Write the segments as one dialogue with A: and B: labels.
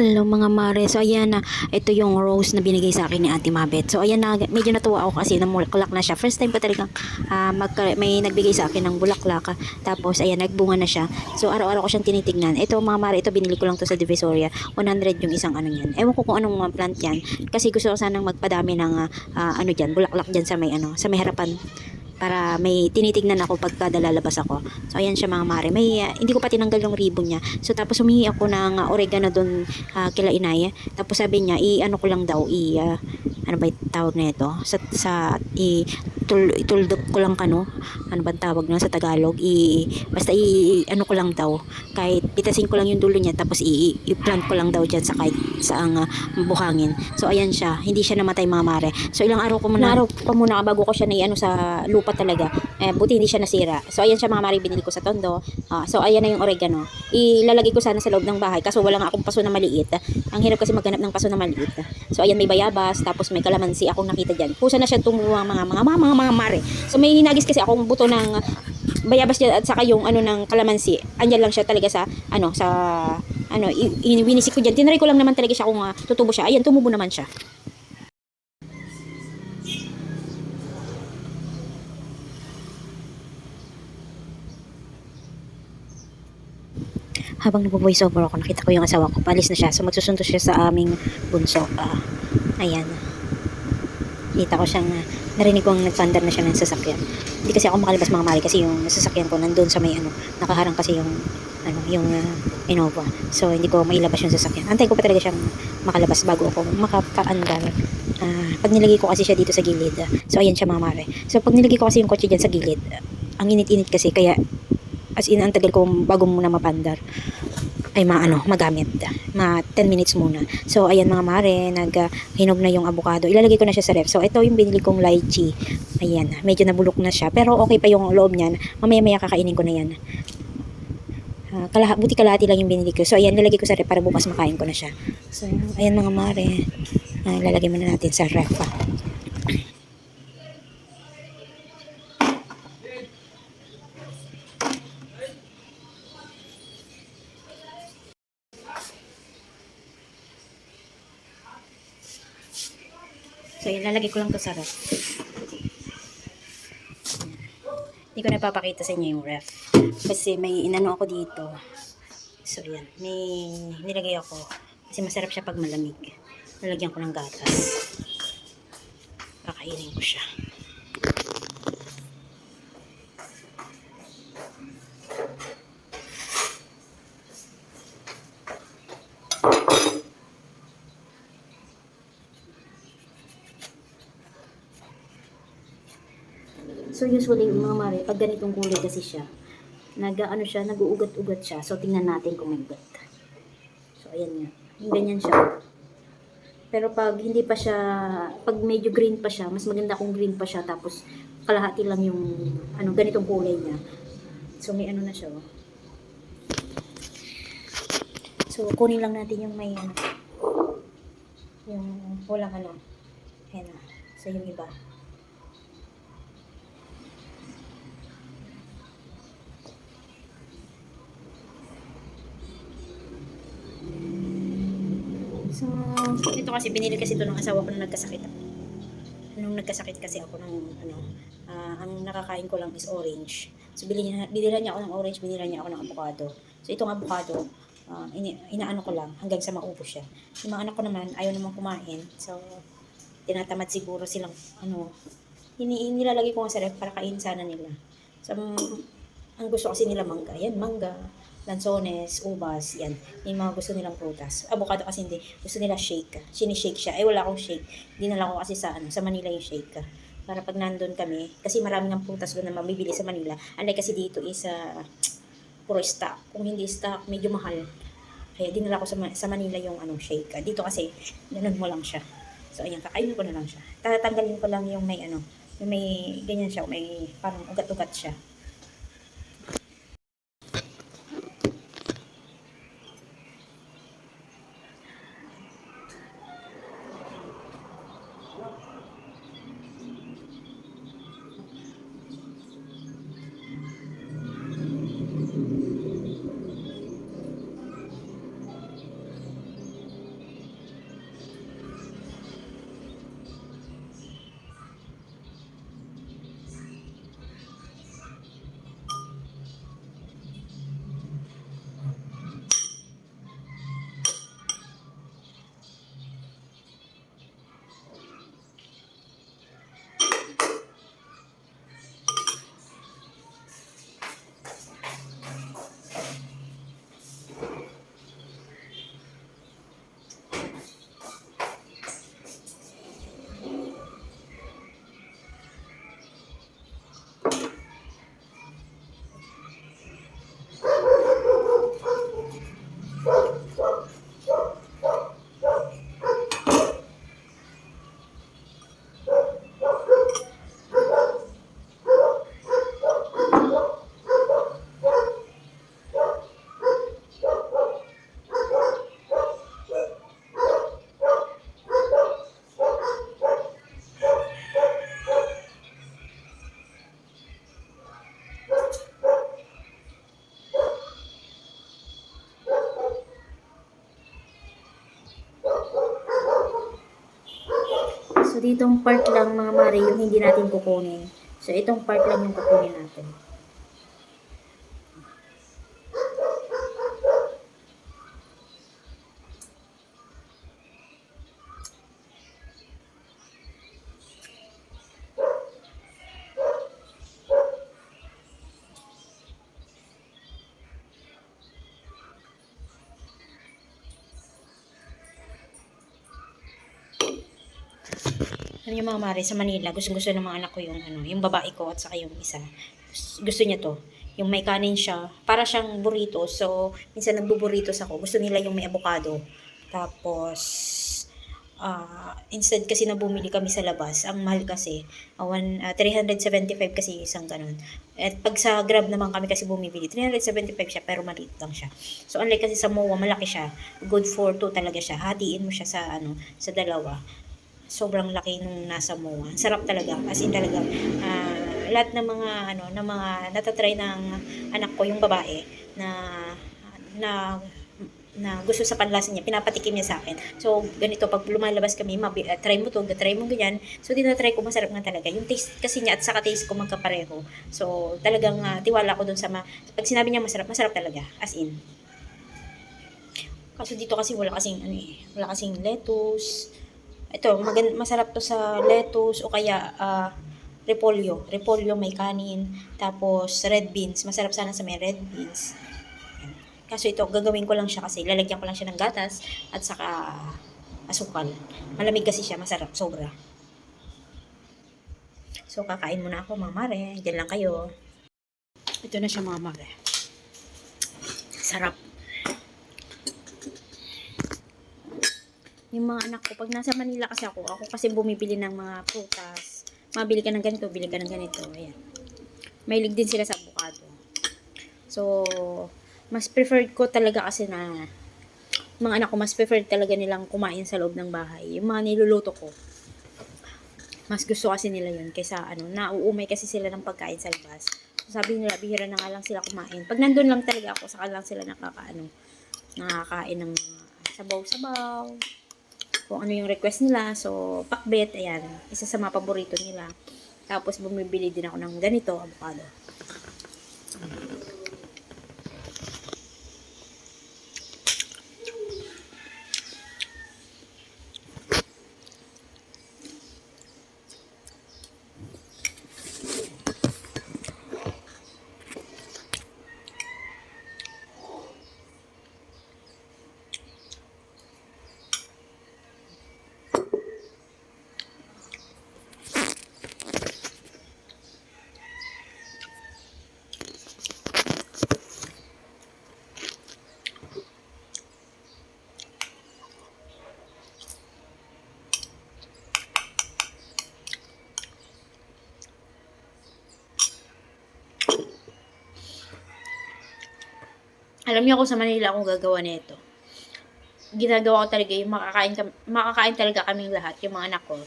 A: Hello mga mare. So ayan na, ito yung rose na binigay sa akin ni Ate Mabet. So ayan na, medyo natuwa ako kasi namulaklak na siya. First time ko talagang ah, magka- may nagbigay sa akin ng bulaklak. Tapos ayan, nagbunga na siya. So araw-araw ko siyang tinitignan. Ito mga mare, ito binili ko lang to sa Divisoria. 100 yung isang ano niyan. Ewan ko kung anong mga plant yan. Kasi gusto ko sanang magpadami ng ah, ano diyan, bulaklak diyan sa may ano, sa may harapan para may tinitignan ako pagka lalabas ako. So ayan siya mga mare. May ah, hindi ko pa tinanggal yung ribbon niya. So tapos humingi ako ng ah, oregano doon ah, kila inay. Tapos sabi niya i ano ko lang daw i ah, ano ba tawag na? Sa sa i tul, ituldok ko lang kano. Ano ba ang tawag na sa Tagalog? I basta i ano ko lang daw. Kahit pitasin ko lang yung dulo niya tapos i, i-plant ko lang daw diyan sa kahit saang ah, buhangin. So ayan siya. Hindi siya namatay mga mare. So ilang araw ko muna araw pa muna bago ko siya na ano sa lupa talaga. Eh, buti hindi siya nasira. So ayan siya mga mare binili ko sa tondo. Ah, so ayan na yung oregano. Ilalagay ko sana sa loob ng bahay kaso wala nga akong paso na maliit. Ang hirap kasi maghanap ng paso na maliit. So ayan may bayabas tapos may kalamansi akong nakita diyan. Kusa na siya tumuwa mga mga mga mga, mga mare. So may hinagis kasi akong buto ng bayabas dyan at saka yung ano ng kalamansi. Andyan lang siya talaga sa ano sa ano winisik ko diyan. Tinry ko lang naman talaga siya kung ah, tutubo siya. Ayan tumubo naman siya. Habang nagvo-voice over ako, nakita ko yung asawa ko. Palis na siya. So, magsusundo siya sa aming bunso. Ah, ayan. Kita ko siyang, ah, narinig kong nagpandar na siya ng sasakyan. Hindi kasi ako makalabas mga mali kasi yung sasakyan ko nandun sa may ano, nakaharang kasi yung, ano, yung ah, Innova. So, hindi ko mailabas yung sasakyan. Antay ko pa talaga siyang makalabas bago ako makapaandar. Ah, pag nilagay ko kasi siya dito sa gilid. ah, so, ayan siya mga mare. So, pag nilagay ko kasi yung kotse dyan sa gilid, ah, ang init-init kasi, kaya as in ang tagal ko bago muna mapandar ay maano magamit. Ma 10 minutes muna. So ayan mga mare nag uh, na yung avocado. Ilalagay ko na siya sa ref. So ito yung binili kong lychee. Ayan medyo nabulok na siya pero okay pa yung loob niyan. Mamaya maya kakainin ko na yan. Uh, kalaha, buti kalahati lang yung binili ko. So ayan nilagay ko sa ref para bukas makain ko na siya. So ayan mga mare uh, ilalagay muna natin sa ref ah. So, ilalagay ko lang to sa ref. Hindi ko na papakita sa inyo yung ref. Kasi may inano ako dito. So, yan. May nilagay ako. Kasi masarap siya pag malamig. Nalagyan ko ng gatas. Kakainin ko siya. So usually mga mare, pag ganitong kulay kasi siya, nag ano siya, nag-uugat-ugat siya. So tingnan natin kung may ugat. So ayan nga. Ganyan siya. Pero pag hindi pa siya, pag medyo green pa siya, mas maganda kung green pa siya tapos kalahati lang yung ano ganitong kulay niya. So may ano na siya. Oh. So kunin lang natin yung may ano, yung walang ano. Ayan na. So yung iba. So, ito kasi binili kasi ito ng asawa ko nung nagkasakit ako. Nung nagkasakit kasi ako ng ano, ah, ang nakakain ko lang is orange. So niya, binila niya ako ng orange, binila niya ako ng avocado. So itong avocado, ah, ini, inaano ko lang hanggang sa maubos siya. Yung mga anak ko naman ayaw naman kumain. So tinatamad siguro silang ano, ini nilalagay ko nga sa ref para kain sana nila. So ang gusto kasi nila mangga. Yan, mangga lansones, ubas, yan. Yung mga gusto nilang prutas. Avocado kasi hindi. Gusto nila shake. Sinishake siya. Eh, wala akong shake. Dinala ko kasi sa, ano, sa Manila yung shake. Para pag nandun kami, kasi marami ng prutas doon na mabibili sa Manila. Unlike kasi dito is, uh, puro stock. Kung hindi stock, medyo mahal. Kaya dinala ko sa, sa Manila yung ano, shake. Dito kasi, ganun mo lang siya. So, ayan, kakainin ko na lang siya. Tatanggalin ko lang yung may, ano, yung may, ganyan siya, may parang ugat-ugat siya. So, ditong part lang mga mare yung hindi natin kukunin. So, itong part lang yung kukunin natin. Ano yung mga mare sa Manila, gusto gusto ng mga anak ko yung ano, yung babae ko at saka yung isa. Gusto niya to. Yung may kanin siya, para siyang burrito. So, minsan nagbo-burritos ako. Gusto nila yung may avocado. Tapos, ah instead kasi na bumili kami sa labas, ang mahal kasi, ah, one, ah, 375 kasi isang ganun. At pag sa Grab naman kami kasi bumibili, 375 siya pero maliit lang siya. So unlike kasi sa MOA, malaki siya. Good for two talaga siya. Hatiin mo siya sa ano, sa dalawa sobrang laki nung nasa MOA. Sarap talaga. As in talaga, ah, lahat ng mga, ano, ng mga natatry ng anak ko, yung babae, na, na, na gusto sa panlasa niya, pinapatikim niya sa akin. So, ganito, pag lumalabas kami, mabi, ah, try mo to, try mo ganyan. So, tinatry ko, masarap nga talaga. Yung taste kasi niya at saka taste ko magkapareho. So, talagang ah, tiwala ko dun sa, ma- pag sinabi niya masarap, masarap talaga. As in. Kaso dito kasi wala kasing, ano eh, wala kasing lettuce, ito, magan masarap to sa lettuce o kaya ah, repolyo. Repolyo may kanin. Tapos red beans. Masarap sana sa may red beans. Kaso ito, gagawin ko lang siya kasi lalagyan ko lang siya ng gatas at saka asukal. Malamig kasi siya, masarap, sobra. So, kakain muna ako, mga mare. Diyan lang kayo. Ito na siya, mga mare. Sarap. Yung mga anak ko, pag nasa Manila kasi ako, ako kasi bumibili ng mga prutas. Mabili ka ng ganito, bili ka ng ganito. Ayan. Mahilig din sila sa avocado. So, mas preferred ko talaga kasi na mga anak ko, mas preferred talaga nilang kumain sa loob ng bahay. Yung mga niluluto ko, mas gusto kasi nila yun kaysa ano, nauumay kasi sila ng pagkain sa labas. So, sabi nila, bihira na nga lang sila kumain. Pag nandun lang talaga ako, saka lang sila nakakaano, nakakain ng sabaw-sabaw, kung ano yung request nila. So, pakbet, ayan, isa sa mga paborito nila. Tapos, bumibili din ako ng ganito, avocado. Alam niyo ako sa Manila akong gagawa nito. Ginagawa ko talaga yung makakain, makakain talaga kaming lahat, yung mga anak ko.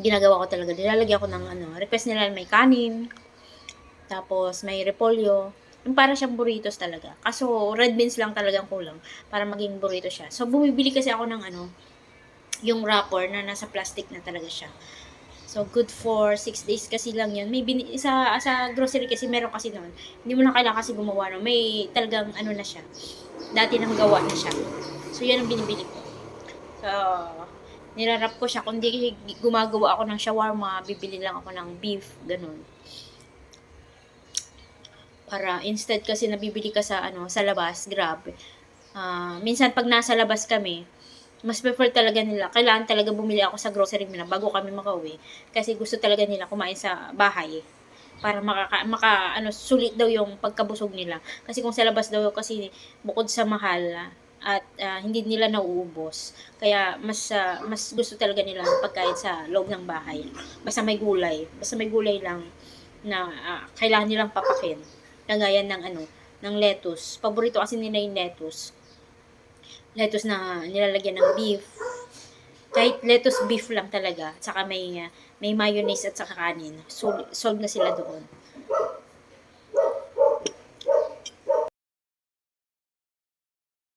A: Ginagawa ko talaga. Nilalagyan ko ng ano, request nila may kanin, tapos may repolyo. Yung para siyang burritos talaga. Kaso red beans lang talagang kulang para maging burrito siya. So bumibili kasi ako ng ano, yung wrapper na nasa plastic na talaga siya. So, good for 6 days kasi lang yun. May bin- sa, sa grocery kasi meron kasi noon. Hindi mo na kailangan kasi gumawa no. May talagang ano na siya. Dati nang gawa na siya. So, yan ang binibili ko. So, nirarap ko siya. Kung di gumagawa ako ng shawarma, bibili lang ako ng beef, ganun. Para instead kasi nabibili ka sa ano sa labas, grab. Ah, minsan pag nasa labas kami, mas prefer talaga nila, kailangan talaga bumili ako sa grocery muna bago kami makauwi. Kasi gusto talaga nila kumain sa bahay. Para makaka, maka, ano, sulit daw yung pagkabusog nila. Kasi kung sa labas daw, kasi bukod sa mahal, at ah, hindi nila nauubos. Kaya mas ah, mas gusto talaga nila pagkain sa loob ng bahay. Basta may gulay. Basta may gulay lang na ah, kailangan nilang papakin. Kagaya ng ano, ng lettuce. Paborito kasi nila yung lettuce lettuce na nilalagyan ng beef. Kahit lettuce beef lang talaga, at saka may, uh, may mayonnaise at saka kanin. So, solve na sila doon.